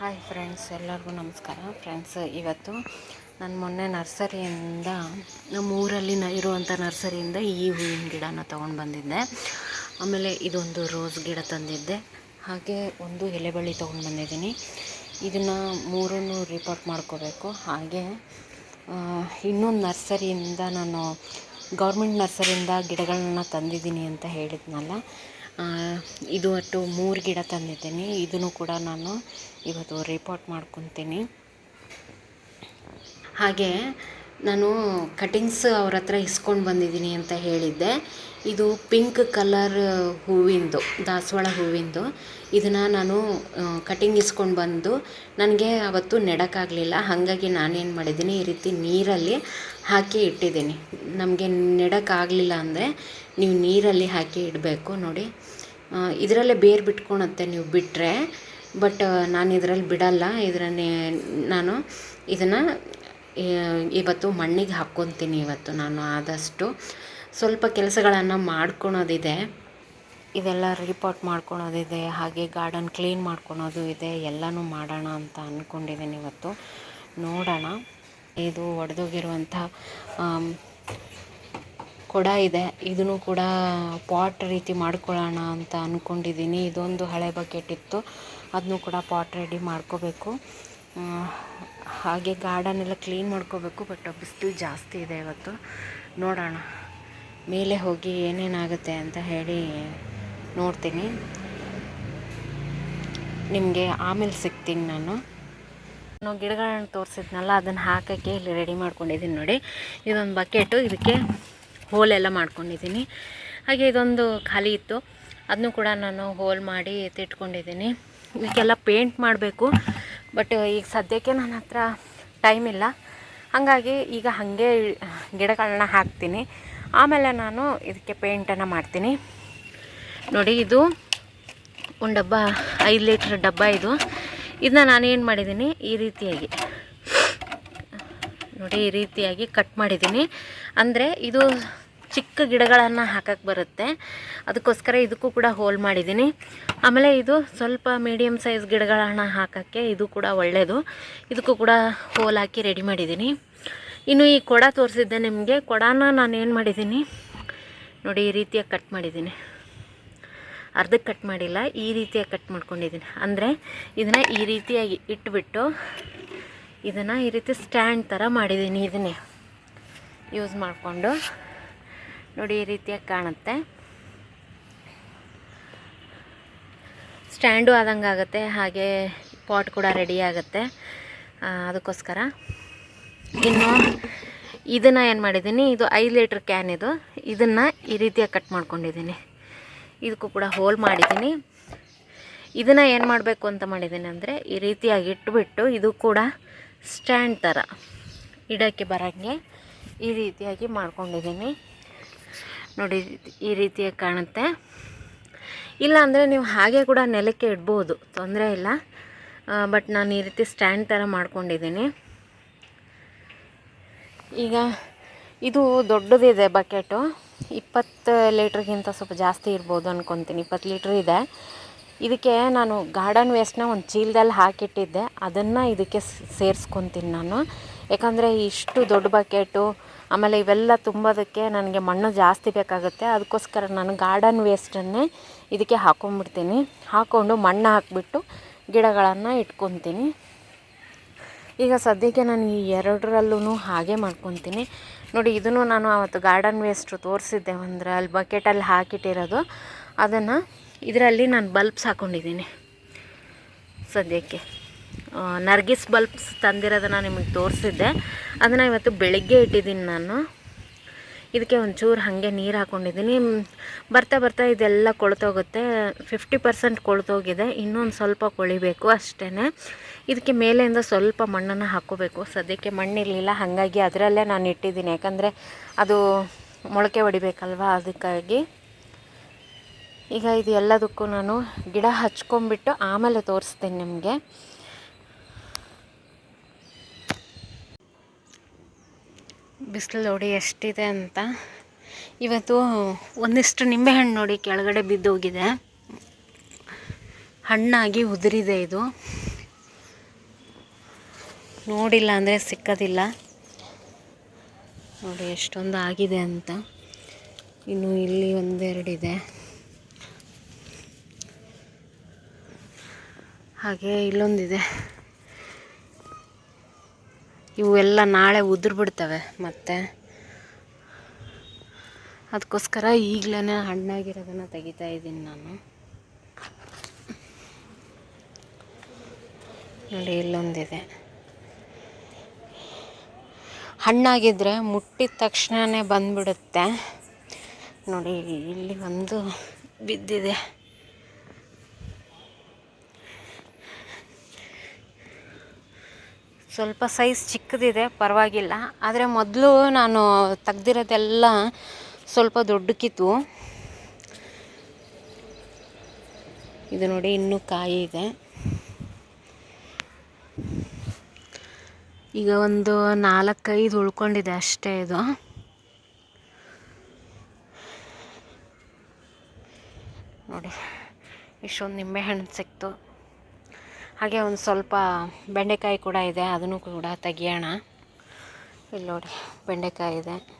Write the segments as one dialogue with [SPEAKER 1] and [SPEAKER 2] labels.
[SPEAKER 1] Hi friends, ಎಲ್ಲರಿಗೂ ನಮಸ್ಕಾರ. Friends, ಇವತ್ತು ನಾನು ಮೊನ್ನೆ ನರ್ಸರಿಯಿಂದ, ನಮ್ಮ ಊರಲ್ಲಿ ನ ಇರುವಂಥ ನರ್ಸರಿಯಿಂದ ಈ ಹೂವಿನ ಗಿಡನ ತೊಗೊಂಡು ಬಂದಿದ್ದೆ. ಆಮೇಲೆ ಇದೊಂದು ರೋಸ್ ಗಿಡ ತಂದಿದ್ದೆ. ಹಾಗೆ ಒಂದು ಎಲೆಬಳ್ಳಿ ತೊಗೊಂಡು ಬಂದಿದ್ದೀನಿ. ಇದನ್ನು ಮೂರನ್ನು ರಿಪೋರ್ಟ್ ಮಾಡ್ಕೋಬೇಕು. ಹಾಗೆ ಇನ್ನೊಂದು ನರ್ಸರಿಯಿಂದ ನಾನು ಗೌರ್ಮೆಂಟ್ ನರ್ಸರಿಯಿಂದ ಗಿಡಗಳನ್ನ ತಂದಿದ್ದೀನಿ ಅಂತ ಹೇಳಿದ್ನಲ್ಲ. ಇದು ಒಟ್ಟು ಮೂರು ಗಿಡ ತಂದಿದ್ದೀನಿ. ಇದನ್ನು ಕೂಡ ನಾನು ಇವತ್ತು ರಿಪೋರ್ಟ್ ಮಾಡ್ಕೊತೀನಿ. ಹಾಗೆ ನಾನು ಕಟಿಂಗ್ಸ್ ಅವ್ರ ಹತ್ರ ಇಸ್ಕೊಂಡು ಬಂದಿದ್ದೀನಿ ಅಂತ ಹೇಳಿದ್ದೆ. ಇದು ಪಿಂಕ್ ಕಲರ್ ಹೂವಿಂದು, ದಾಸವಾಳ ಹೂವಿಂದು. ಇದನ್ನು ನಾನು ಕಟಿಂಗ್ ಇಸ್ಕೊಂಡು ಬಂದು ನನಗೆ ಅವತ್ತು ನೆಡೋಕ್ಕಾಗಲಿಲ್ಲ. ಹಾಗಾಗಿ ನಾನೇನು ಮಾಡಿದ್ದೀನಿ, ಈ ರೀತಿ ನೀರಲ್ಲಿ ಹಾಕಿ ಇಟ್ಟಿದ್ದೀನಿ. ನಮಗೆ ನೆಡೋಕ್ಕಾಗಲಿಲ್ಲ ಅಂದರೆ ನೀವು ನೀರಲ್ಲಿ ಹಾಕಿ ಇಡಬೇಕು ನೋಡಿ. ಇದರಲ್ಲೇ ಬೇರು ಬಿಟ್ಕೊಳತ್ತೆ ನೀವು ಬಿಟ್ಟರೆ ಬಟ್ ನಾನು ಇದರಲ್ಲಿ ಬಿಡಲ್ಲ. ಇದರನ್ನೇ ನಾನು ಇದನ್ನು ಇವತ್ತು ಮಣ್ಣಿಗೆ ಹಾಕ್ಕೊತೀನಿ ಇವತ್ತು ನಾನು ಆದಷ್ಟು. ಸ್ವಲ್ಪ ಕೆಲಸಗಳನ್ನು ಮಾಡ್ಕೊಳೋದಿದೆ. ಇದೆಲ್ಲ ರಿಪೋರ್ಟ್ ಮಾಡ್ಕೊಳೋದಿದೆ, ಹಾಗೆ ಗಾರ್ಡನ್ ಕ್ಲೀನ್ ಮಾಡ್ಕೊಳೋದು ಇದೆ, ಎಲ್ಲನೂ ಮಾಡೋಣ ಅಂತ ಅಂದ್ಕೊಂಡಿದ್ದೀನಿ ಇವತ್ತು. ನೋಡೋಣ. ಇದು ಒಡೆದೋಗಿರುವಂಥ ಕೊಡ ಇದೆ. ಇದನ್ನು ಕೂಡ ಪಾಟ್ ರೀತಿ ಮಾಡ್ಕೊಳ್ಳೋಣ ಅಂತ ಅಂದ್ಕೊಂಡಿದ್ದೀನಿ ಇದೊಂದು ಹಳೆ ಬಕೆಟ್ ಇತ್ತು. ಅದನ್ನು ಕೂಡ ಪಾಟ್ ರೆಡಿ ಮಾಡ್ಕೋಬೇಕು. ಹಾಗೆ ಗಾರ್ಡನ್ ಎಲ್ಲ ಕ್ಲೀನ್ ಮಾಡ್ಕೋಬೇಕು, ಬಟ್ ಬಿಸಿಲು ಜಾಸ್ತಿ ಇದೆ ಇವತ್ತು. ನೋಡೋಣ. ಮೇಲೆ ಹೋಗಿ ಏನೇನಾಗುತ್ತೆ ಅಂತ ಹೇಳಿ ನೋಡ್ತೀನಿ. ನಿಮಗೆ ಆಮೇಲೆ ಸಿಗ್ತೀನಿ ನಾನು. ನಾವು ಗಿಡಗಳನ್ನ ತೋರಿಸಿದ್ನಲ್ಲ, ಅದನ್ನು ಹಾಕೋಕ್ಕೆ ಇಲ್ಲಿ ರೆಡಿ ಮಾಡ್ಕೊಂಡಿದ್ದೀನಿ ನೋಡಿ. ಇದೊಂದು ಬಕೆಟು. ಇದಕ್ಕೆ ಹೋಲೆಲ್ಲ ಮಾಡ್ಕೊಂಡಿದ್ದೀನಿ. ಹಾಗೆ ಇದೊಂದು ಖಾಲಿ ಇತ್ತು. ಅದನ್ನು ಕೂಡ ನಾನು ಹೋಲ್ ಮಾಡಿ ಎತ್ತಿಟ್ಕೊಂಡಿದ್ದೀನಿ ಇದಕ್ಕೆಲ್ಲ ಪೇಂಟ್ ಮಾಡಬೇಕು, ಬಟ್ ಈಗ ಸದ್ಯಕ್ಕೆ ನನ್ನ ಹತ್ರ ಟೈಮ್ ಇಲ್ಲ. ಹಾಗಾಗಿ ಈಗ ಹಾಗೆ ಗಿಡಗಳನ್ನ ಹಾಕ್ತೀನಿ. ಆಮೇಲೆ ನಾನು ಇದಕ್ಕೆ ಪೇಂಟನ್ನು ಮಾಡ್ತೀನಿ. ನೋಡಿ, ಇದು ಒಂದು ಡಬ್ಬ, ಐದು ಲೀಟ್ರ್ ಡಬ್ಬ ಇದು. ಇದನ್ನ ನಾನೇನು ಮಾಡಿದ್ದೀನಿ, ಈ ರೀತಿಯಾಗಿ. ನೋಡಿ, ಈ ರೀತಿಯಾಗಿ ಕಟ್ ಮಾಡಿದ್ದೀನಿ. ಅಂದರೆ ಇದು ಚಿಕ್ಕ ಗಿಡಗಳನ್ನು ಹಾಕಕ್ಕೆ ಬರುತ್ತೆ. ಅದಕ್ಕೋಸ್ಕರ ಇದಕ್ಕೂ ಕೂಡ ಹೋಲ್ ಮಾಡಿದ್ದೀನಿ. ಆಮೇಲೆ ಇದು ಸ್ವಲ್ಪ ಮೀಡಿಯಮ್ ಸೈಜ್ ಗಿಡಗಳನ್ನು ಹಾಕೋಕ್ಕೆ ಇದು ಕೂಡ ಒಳ್ಳೆಯದು ಇದಕ್ಕೂ ಕೂಡ ಹೋಲ್ ಹಾಕಿ ರೆಡಿ ಮಾಡಿದ್ದೀನಿ. ಇನ್ನು ಈ ಕೊಡ ತೋರಿಸಿದ್ದೆ ನಿಮಗೆ. ಕೊಡನ ನಾನು ಏನು ಮಾಡಿದ್ದೀನಿ? ನೋಡಿ, ಈ ರೀತಿಯಾಗಿ ಕಟ್ ಮಾಡಿದ್ದೀನಿ. ಅರ್ಧಕ್ಕೆ ಕಟ್ ಮಾಡಿಲ್ಲ, ಈ ರೀತಿಯಾಗಿ ಕಟ್ ಮಾಡ್ಕೊಂಡಿದ್ದೀನಿ. ಅಂದರೆ ಇದನ್ನು ಈ ರೀತಿಯಾಗಿ ಇಟ್ಬಿಟ್ಟು ಇದನ್ನು ಈ ರೀತಿ ಸ್ಟ್ಯಾಂಡ್ ಥರ ಮಾಡಿದ್ದೀನಿ ಇದನ್ನೇ ಯೂಸ್ ಮಾಡಿಕೊಂಡು. ನೋಡಿ, ಈ ರೀತಿಯಾಗಿ ಕಾಣುತ್ತೆ. ಸ್ಟ್ಯಾಂಡು ಆದಂಗೆ ಹಾಗೆ ಪಾಟ್ ಕೂಡ ರೆಡಿ ಆಗುತ್ತೆ. ಅದಕ್ಕೋಸ್ಕರ. ಇನ್ನು ಇದನ್ನು ಏನು ಮಾಡಿದ್ದೀನಿ ಇದು ಐದು ಲೀಟ್ರ್ ಕ್ಯಾನ್ ಇದು. ಇದನ್ನು ಈ ರೀತಿಯಾಗಿ ಕಟ್ ಮಾಡ್ಕೊಂಡಿದ್ದೀನಿ ಇದಕ್ಕೂ ಕೂಡ ಹೋಲ್ ಮಾಡಿದ್ದೀನಿ ಇದನ್ನು ಏನು ಮಾಡಬೇಕು ಅಂತ ಮಾಡಿದ್ದೀನಿ ಅಂದರೆ, ಈ ರೀತಿಯಾಗಿ ಇಟ್ಬಿಟ್ಟು ಇದು ಕೂಡ ಸ್ಟ್ಯಾಂಡ್ ಥರ ಇಡೋಕ್ಕೆ ಬರೋಂಗೆ ಈ ರೀತಿಯಾಗಿ ಮಾಡ್ಕೊಂಡಿದ್ದೀನಿ. ನೋಡಿ, ಈ ರೀತಿಯಾಗಿ ಕಾಣುತ್ತೆ. ಇಲ್ಲ ಅಂದರೆ ನೀವು ಹಾಗೆ ಕೂಡ ನೆಲಕ್ಕೆ ಇಡ್ಬೋದು, ತೊಂದರೆ ಇಲ್ಲ. ಬಟ್ ನಾನು ಈ ರೀತಿ ಸ್ಟ್ಯಾಂಡ್ ಥರ ಮಾಡ್ಕೊಂಡಿದ್ದೀನಿ. ಈಗ ಇದು ದೊಡ್ಡದಿದೆ ಬಕೆಟು. ಇಪ್ಪತ್ತು ಲೀಟ್ರಿಗಿಂತ ಸ್ವಲ್ಪ ಜಾಸ್ತಿ ಇರ್ಬೋದು ಅಂದ್ಕೊತೀನಿ ಇಪ್ಪತ್ತು ಲೀಟ್ರ್ ಇದೆ. ಇದಕ್ಕೆ ನಾನು ಗಾರ್ಡನ್ ವೇಸ್ಟ್ನ ಒಂದು ಚೀಲದಲ್ಲಿ ಹಾಕಿಟ್ಟಿದ್ದೆ. ಅದನ್ನು ಇದಕ್ಕೆ ಸೇರಿಸ್ಕೊತೀನಿ ನಾನು. ಯಾಕಂದರೆ ಇಷ್ಟು ದೊಡ್ಡ ಬಕೆಟು ಆಮೇಲೆ ಇವೆಲ್ಲ ತುಂಬೋದಕ್ಕೆ ನನಗೆ ಮಣ್ಣು ಜಾಸ್ತಿ ಬೇಕಾಗುತ್ತೆ. ಅದಕ್ಕೋಸ್ಕರ ನಾನು ಗಾರ್ಡನ್ ವೇಸ್ಟನ್ನೇ ಇದಕ್ಕೆ ಹಾಕೊಂಡ್ಬಿಡ್ತೀನಿ ಹಾಕ್ಕೊಂಡು ಮಣ್ಣು ಹಾಕಿಬಿಟ್ಟು ಗಿಡಗಳನ್ನು ಇಟ್ಕೊತೀನಿ. ಈಗ ಸದ್ಯಕ್ಕೆ ನಾನು ಈ ಎರಡರಲ್ಲೂ ಹಾಗೆ ಮಾಡ್ಕೊತೀನಿ. ನೋಡಿ, ಇದನ್ನು ನಾನು ಅವತ್ತು ಗಾರ್ಡನ್ ವೇಸ್ಟು ತೋರಿಸಿದ್ದೆ. ಅಂದರೆ ಅಲ್ಲಿ ಬಕೆಟಲ್ಲಿ ಹಾಕಿಟ್ಟಿರೋದು. ಅದನ್ನು ಇದರಲ್ಲಿ ನಾನು ಬಲ್ಬ್ಸ್ ಹಾಕ್ಕೊಂಡಿದ್ದೀನಿ ಸದ್ಯಕ್ಕೆ. ನರ್ಗಿಸ್ ಬಲ್ಬ್ಸ್ ತಂದಿರೋದನ್ನು ನಿಮಗೆ ತೋರಿಸಿದ್ದೆ. ಅದನ್ನು ಇವತ್ತು ಬೆಳಗ್ಗೆ ಇಟ್ಟಿದ್ದೀನಿ ನಾನು. ಇದಕ್ಕೆ ಒಂಚೂರು ಹಾಗೆ ನೀರು ಹಾಕ್ಕೊಂಡಿದ್ದೀನಿ ಬರ್ತಾ ಬರ್ತಾ ಇದೆಲ್ಲ ಕೊಳ್ತೋಗುತ್ತೆ. Fifty percent ಕೊಳ್ತೋಗಿದೆ. ಇನ್ನೊಂದು ಸ್ವಲ್ಪ ಕೊಳಿಬೇಕು ಅಷ್ಟೇ ಇದಕ್ಕೆ ಮೇಲೆಯಿಂದ ಸ್ವಲ್ಪ ಮಣ್ಣನ್ನು ಹಾಕ್ಕೋಬೇಕು ಸದ್ಯಕ್ಕೆ ಮಣ್ಣಿರಲಿಲ್ಲ. ಹಾಗಾಗಿ ಅದರಲ್ಲೇ ನಾನು ಇಟ್ಟಿದ್ದೀನಿ. ಯಾಕಂದರೆ ಅದು ಮೊಳಕೆ ಹೊಡಿಬೇಕಲ್ವ? ಅದಕ್ಕಾಗಿ. ಈಗ ಇದು ಎಲ್ಲದಕ್ಕೂ ನಾನು ಗಿಡ ಹಚ್ಕೊಂಡ್ಬಿಟ್ಟು ಆಮೇಲೆ ತೋರಿಸ್ತೀನಿ ನಿಮಗೆ. ಬಿಸಿಲು ನೋಡಿ ಎಷ್ಟಿದೆ ಅಂತ. ಇವತ್ತು ಒಂದಿಷ್ಟು ನಿಂಬೆಹಣ್ಣು ನೋಡಿ ಕೆಳಗಡೆ ಬಿದ್ದೋಗಿದೆ. ಹಣ್ಣಾಗಿ ಉದುರಿದೆ ಇದು. ನೋಡಿಲ್ಲ ಅಂದರೆ ಸಿಕ್ಕೋದಿಲ್ಲ. ನೋಡಿ ಎಷ್ಟೊಂದು ಆಗಿದೆ ಅಂತ. ಇನ್ನು ಇಲ್ಲಿ ಒಂದೆರಡಿದೆ. ಹಾಗೆ ಇಲ್ಲೊಂದಿದೆ. ಇವೆಲ್ಲ ನಾಳೆ ಉದುರ್ಬಿಡ್ತವೆ ಮತ್ತೆ. ಅದಕ್ಕೋಸ್ಕರ ಈಗಲೇ ಹಣ್ಣಾಗಿರೋದನ್ನು ತೆಗಿತಾ ಇದ್ದೀನಿ ನಾನು. ನೋಡಿ ಇಲ್ಲೊಂದಿದೆ. ಹಣ್ಣಾಗಿದ್ದರೆ ಮುಟ್ಟಿದ ತಕ್ಷಣವೇ ಬಂದ್ಬಿಡುತ್ತೆ. ನೋಡಿ ಇಲ್ಲಿ ಒಂದು ಬಿದ್ದಿದೆ. ಸ್ವಲ್ಪ ಸೈಜ್ ಚಿಕ್ಕದಿದೆ, ಪರವಾಗಿಲ್ಲ. ಆದರೆ ಮೊದಲು ನಾನು ತೆಗ್ದಿರೋದೆಲ್ಲ ಸ್ವಲ್ಪ ದೊಡ್ಡಕ್ಕಿತ್ತು. ಇದು ನೋಡಿ ಇನ್ನೂ ಕಾಯಿ ಇದೆ. ಈಗ ಒಂದು ನಾಲ್ಕೈದು ಉಳ್ಕೊಂಡಿದೆ ಅಷ್ಟೇ ಇದು. ನೋಡಿ, ಇಷ್ಟೊಂದು ನಿಂಬೆಹಣ್ಣು ಸಿಕ್ತು. ಹಾಗೆ ಒಂದು ಸ್ವಲ್ಪ ಬೆಂಡೆಕಾಯಿ ಕೂಡ ಇದೆ, ಅದನ್ನು ಕೂಡ ತೆಗಿಯೋಣ. ಇಲ್ಲಿ ನೋಡಿ, ಬೆಂಡೆಕಾಯಿ ಇದೆ.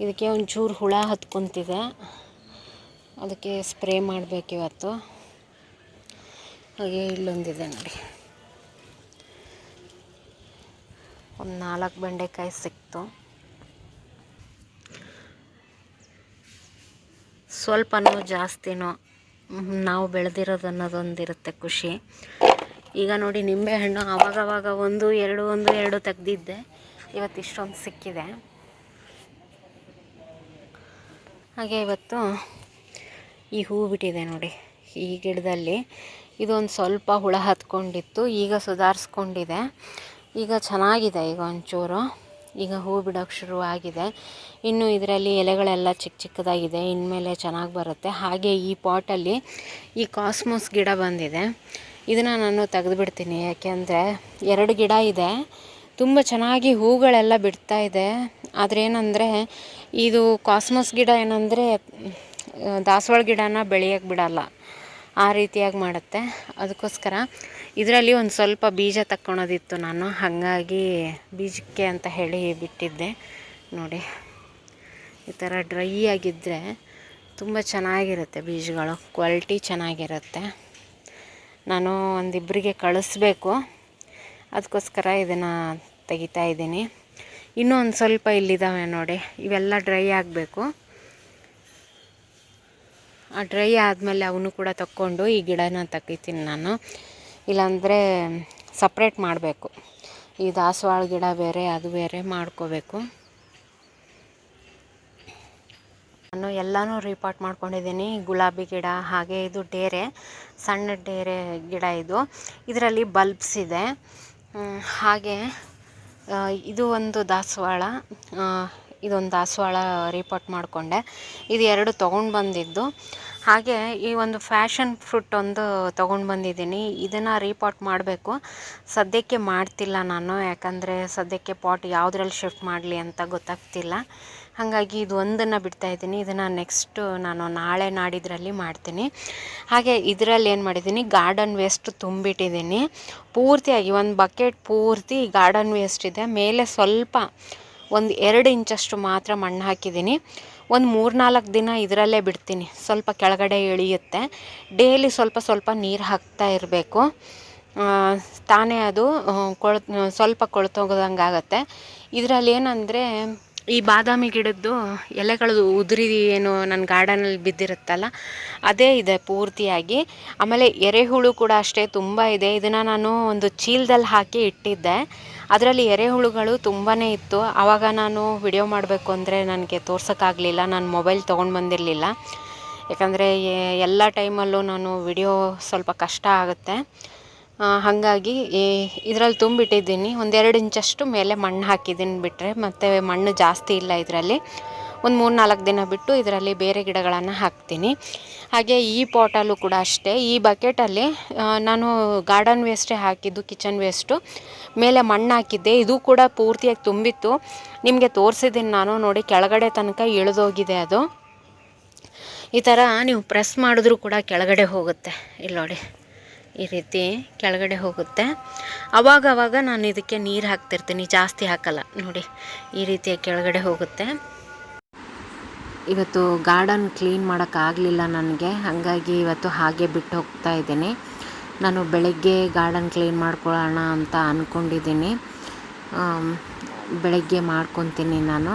[SPEAKER 1] ಇದಕ್ಕೆ ಒಂಚೂರು ಹುಳ ಹತ್ಕೊತಿದೆ. ಅದಕ್ಕೆ ಸ್ಪ್ರೇ ಮಾಡಬೇಕು ಇವತ್ತು. ಹಾಗೆ ಇಲ್ಲೊಂದಿದೆ ನೋಡಿ. ಒಂದು ನಾಲ್ಕು ಬೆಂಡೆಕಾಯಿ ಸಿಕ್ತು. ಸ್ವಲ್ಪನೋ ಜಾಸ್ತಿನೋ ನಾವು ಬೆಳೆದಿರೋದು ಅನ್ನೋದೊಂದಿರುತ್ತೆ ಖುಷಿ. ಈಗ ನೋಡಿ ನಿಂಬೆಹಣ್ಣು ಆವಾಗವಾಗ ಒಂದು ಎರಡು ಒಂದು ಎರಡು ತೆಗ್ದಿದ್ದೆ. ಇವತ್ತು ಇಷ್ಟೊಂದು ಸಿಕ್ಕಿದೆ. ಹಾಗೆ ಇವತ್ತು ಈ ಹೂ ಬಿಟ್ಟಿದೆ ನೋಡಿ, ಈ ಗಿಡದಲ್ಲಿ. ಇದೊಂದು ಸ್ವಲ್ಪ ಹುಳ ಹತ್ಕೊಂಡಿತ್ತು, ಈಗ ಸುಧಾರಿಸ್ಕೊಂಡಿದೆ. ಈಗ ಚೆನ್ನಾಗಿದೆ ಈಗ ಒಂಚೂರು. ಈಗ ಹೂ ಬಿಡೋಕ್ಕೆ ಆಗಿದೆ. ಇನ್ನು ಇದರಲ್ಲಿ ಎಲೆಗಳೆಲ್ಲ ಚಿಕ್ಕ ಚಿಕ್ಕದಾಗಿದೆ. ಇನ್ಮೇಲೆ ಚೆನ್ನಾಗಿ ಬರುತ್ತೆ. ಹಾಗೆ ಈ ಪಾಟಲ್ಲಿ ಈ ಕಾಸ್ಮೋಸ್ ಗಿಡ ಬಂದಿದೆ. ಇದನ್ನು ನಾನು ತೆಗೆದುಬಿಡ್ತೀನಿ. ಯಾಕೆಂದರೆ ಎರಡು ಗಿಡ ಇದೆ. ತುಂಬ ಚೆನ್ನಾಗಿ ಹೂಗಳೆಲ್ಲ ಬಿಡ್ತಾ ಇದೆ. ಆದರೆ ಏನಂದರೆ ಇದು ಕಾಸ್ಮೋಸ್ ಗಿಡ ಏನಂದರೆ ದಾಸವಾಳ ಗಿಡನ ಬೆಳೆಯೋಕ್ಕೆ ಬಿಡಲ್ಲ. ಆ ರೀತಿಯಾಗಿ ಮಾಡುತ್ತೆ. ಅದಕ್ಕೋಸ್ಕರ ಇದರಲ್ಲಿ ಒಂದು ಸ್ವಲ್ಪ ಬೀಜ ತಕ್ಕೊಳೋದಿತ್ತು ನಾನು. ಹಾಗಾಗಿ ಬೀಜಕ್ಕೆ ಅಂತ ಹೇಳಿ ಬಿಟ್ಟಿದ್ದೆ. ನೋಡಿ, ಈ ಥರ ಡ್ರೈ ಆಗಿದ್ದರೆ ತುಂಬ ಚೆನ್ನಾಗಿರುತ್ತೆ ಬೀಜಗಳು. ಕ್ವಾಲಿಟಿ ಚೆನ್ನಾಗಿರುತ್ತೆ. ನಾನು ಒಂದಿಬ್ಬರಿಗೆ ಕಳಿಸ್ಬೇಕು. ಅದಕ್ಕೋಸ್ಕರ ಇದನ್ನು ತೆಗಿತಾ ಇದ್ದೀನಿ. ಇನ್ನೂ ಒಂದು ಸ್ವಲ್ಪ ಇಲ್ಲಿದ್ದಾವೆ ನೋಡಿ. ಇವೆಲ್ಲ ಡ್ರೈ ಆಗಬೇಕು. ಡ್ರೈ ಆದಮೇಲೆ ಅವನು ಕೂಡ ತಕ್ಕೊಂಡು ಈ ಗಿಡನ ತೆಗಿತೀನಿ ನಾನು. ಇಲ್ಲಾಂದರೆ ಸಪ್ರೇಟ್ ಮಾಡಬೇಕು. ಈ ದಾಸವಾಳ ಗಿಡ ಬೇರೆ ಅದು ಬೇರೆ ಮಾಡ್ಕೋಬೇಕು. ನಾನು ಎಲ್ಲನೂ ರೀಪಾಟ್ ಮಾಡ್ಕೊಂಡಿದ್ದೀನಿ. ಗುಲಾಬಿ ಗಿಡ ಹಾಗೆ ಇದು ಡೇರೆ ಸಣ್ಣ ಡೇರೆ ಗಿಡ ಇದು. ಇದರಲ್ಲಿ ಬಲ್ಬ್ಸ್ ಇದೆ. ಹಾಗೆ ಇದು ಒಂದು ದಾಸವಾಳ. ಆ, ಇದೊಂದು ದಾಸವಾಳ ರೀಪಾಟ್ ಮಾಡಿಕೊಂಡೆ. ಇದು ಎರಡು ತೊಗೊಂಡು ಬಂದಿದ್ದು. ಹಾಗೆ ಈ ಒಂದು ಫ್ಯಾಷನ್ ಫ್ರೂಟ್ ಒಂದು ತೊಗೊಂಡು ಬಂದಿದ್ದೀನಿ. ಇದನ್ನು ರೀಪಾಟ್ ಮಾಡಬೇಕು. ಸದ್ಯಕ್ಕೆ ಮಾಡ್ತಿಲ್ಲ ನಾನು, ಯಾಕಂದರೆ ಸದ್ಯಕ್ಕೆ ಪಾಟ್ ಯಾವುದ್ರಲ್ಲಿ ಶಿಫ್ಟ್ ಮಾಡಲಿ ಅಂತ ಗೊತ್ತಾಗ್ತಿಲ್ಲ. ಹಾಗಾಗಿ ಇದು ಒಂದನ್ನು ಬಿಡ್ತಾ ಇದ್ದೀನಿ. ಇದನ್ನು ನೆಕ್ಸ್ಟು ನಾನು ನಾಳೆ ನಾಡಿದ್ರಲ್ಲಿ ಮಾಡ್ತೀನಿ. ಹಾಗೆ ಇದರಲ್ಲಿ ಏನು ಮಾಡಿದ್ದೀನಿ ಗಾರ್ಡನ್ ವೇಸ್ಟ್ ತುಂಬಿಟ್ಟಿದ್ದೀನಿ. ಪೂರ್ತಿಯಾಗಿ, ಒಂದು ಬಕೆಟ್ ಪೂರ್ತಿ ಗಾರ್ಡನ್ ವೇಸ್ಟ್ ಇದೆ. ಮೇಲೆ ಸ್ವಲ್ಪ ಒಂದು ಎರಡು ಇಂಚಷ್ಟು ಮಾತ್ರ ಮಣ್ಣು ಹಾಕಿದ್ದೀನಿ. ಒಂದು ಮೂರ್ನಾಲ್ಕು ದಿನ ಇದರಲ್ಲೇ ಬಿಡ್ತೀನಿ. ಸ್ವಲ್ಪ ಕೆಳಗಡೆ ಇಳಿಯುತ್ತೆ. ಡೈಲಿ ಸ್ವಲ್ಪ ಸ್ವಲ್ಪ ನೀರು ಹಾಕ್ತಾ ಇರಬೇಕು. ತಾನೇ ಅದು ಕೊಳ್, ಸ್ವಲ್ಪ ಕೊಳ್ತೋಗದಂಗಾಗತ್ತೆ. ಆಗುತ್ತೆ ಇದರಲ್ಲಿ ಏನಂದರೆ ಈ ಬಾದಾಮಿ ಗಿಡದ್ದು ಎಲೆಗಳು ಉದುರಿ ಏನು ನನ್ನ ಗಾರ್ಡನಲ್ಲಿ ಬಿದ್ದಿರುತ್ತಲ್ಲ, ಅದೇ ಇದೆ ಪೂರ್ತಿಯಾಗಿ. ಆಮೇಲೆ ಎರೆಹುಳು ಕೂಡ ಅಷ್ಟೇ ತುಂಬ ಇದೆ. ಇದನ್ನು ನಾನು ಒಂದು ಚೀಲದಲ್ಲಿ ಹಾಕಿ ಇಟ್ಟಿದ್ದೆ. ಅದರಲ್ಲಿ ಎರೆಹುಳುಗಳು ತುಂಬಾ ಇತ್ತು. ಆವಾಗ ನಾನು ವಿಡಿಯೋ ಮಾಡಬೇಕು ಅಂದರೆ ನನಗೆ ತೋರ್ಸೋಕ್ಕಾಗಲಿಲ್ಲ. ನಾನು ಮೊಬೈಲ್ ತೊಗೊಂಡು ಬಂದಿರಲಿಲ್ಲ. ಯಾಕಂದರೆ ಎಲ್ಲ ಟೈಮಲ್ಲೂ ನಾನು ವಿಡಿಯೋ ಸ್ವಲ್ಪ ಕಷ್ಟ ಆಗುತ್ತೆ. ಹಾಗಾಗಿ ಇದರಲ್ಲಿ ತುಂಬಿಟ್ಟಿದ್ದೀನಿ. ಒಂದೆರಡು ಇಂಚಷ್ಟು ಮೇಲೆ ಮಣ್ಣು ಹಾಕಿದ್ದೀನಿ ಬಿಟ್ಟರೆ ಮತ್ತು ಮಣ್ಣು ಜಾಸ್ತಿ ಇಲ್ಲ ಇದರಲ್ಲಿ. ಒಂದು ಮೂರು ನಾಲ್ಕು ದಿನ ಬಿಟ್ಟು ಇದರಲ್ಲಿ ಬೇರೆ ಗಿಡಗಳನ್ನು ಹಾಕ್ತೀನಿ. ಹಾಗೆ ಈ ಪಾಟಲ್ಲೂ ಕೂಡ ಅಷ್ಟೇ. ಈ ಬಕೆಟಲ್ಲಿ ನಾನು ಗಾರ್ಡನ್ ವೇಸ್ಟೇ ಹಾಕಿದ್ದು ಕಿಚನ್ ವೇಸ್ಟು ಮೇಲೆ ಮಣ್ಣು ಹಾಕಿದ್ದೆ. ಇದು ಕೂಡ ಪೂರ್ತಿಯಾಗಿ ತುಂಬಿತ್ತು. ನಿಮಗೆ ತೋರಿಸಿದ್ದೀನಿ ನಾನು. ನೋಡಿ, ಕೆಳಗಡೆ ತನಕ ಇಳಿದೋಗಿದೆ ಅದು. ಈ ಥರ ನೀವು ಪ್ರೆಸ್ ಮಾಡಿದ್ರೂ ಕೂಡ ಕೆಳಗಡೆ ಹೋಗುತ್ತೆ. ಇಲ್ಲಿ ನೋಡಿ. ಈ ರೀತಿ ಕೆಳಗಡೆ ಹೋಗುತ್ತೆ. ಅವಾಗ ಅವಾಗ ನಾನು ಇದಕ್ಕೆ ನೀರು ಹಾಕ್ತಿರ್ತೀನಿ, ಜಾಸ್ತಿ ಹಾಕಲ್ಲ. ನೋಡಿ, ಈ ರೀತಿ ಕೆಳಗಡೆ ಹೋಗುತ್ತೆ. ಇವತ್ತು ಗಾರ್ಡನ್ ಕ್ಲೀನ್ ಮಾಡೋಕ್ಕಾಗಲಿಲ್ಲ ನನಗೆ, ಹಾಗಾಗಿ ಇವತ್ತು ಹಾಗೆ ಬಿಟ್ಟು ಹೋಗ್ತಾ ಇದ್ದೀನಿ. ನಾನು ಬೆಳಗ್ಗೆ ಗಾರ್ಡನ್ ಕ್ಲೀನ್ ಮಾಡ್ಕೊಳ್ಳೋಣ ಅಂತ ಅಂದ್ಕೊಂಡಿದ್ದೀನಿ ಬೆಳಗ್ಗೆ ಮಾಡ್ಕೊತೀನಿ ನಾನು.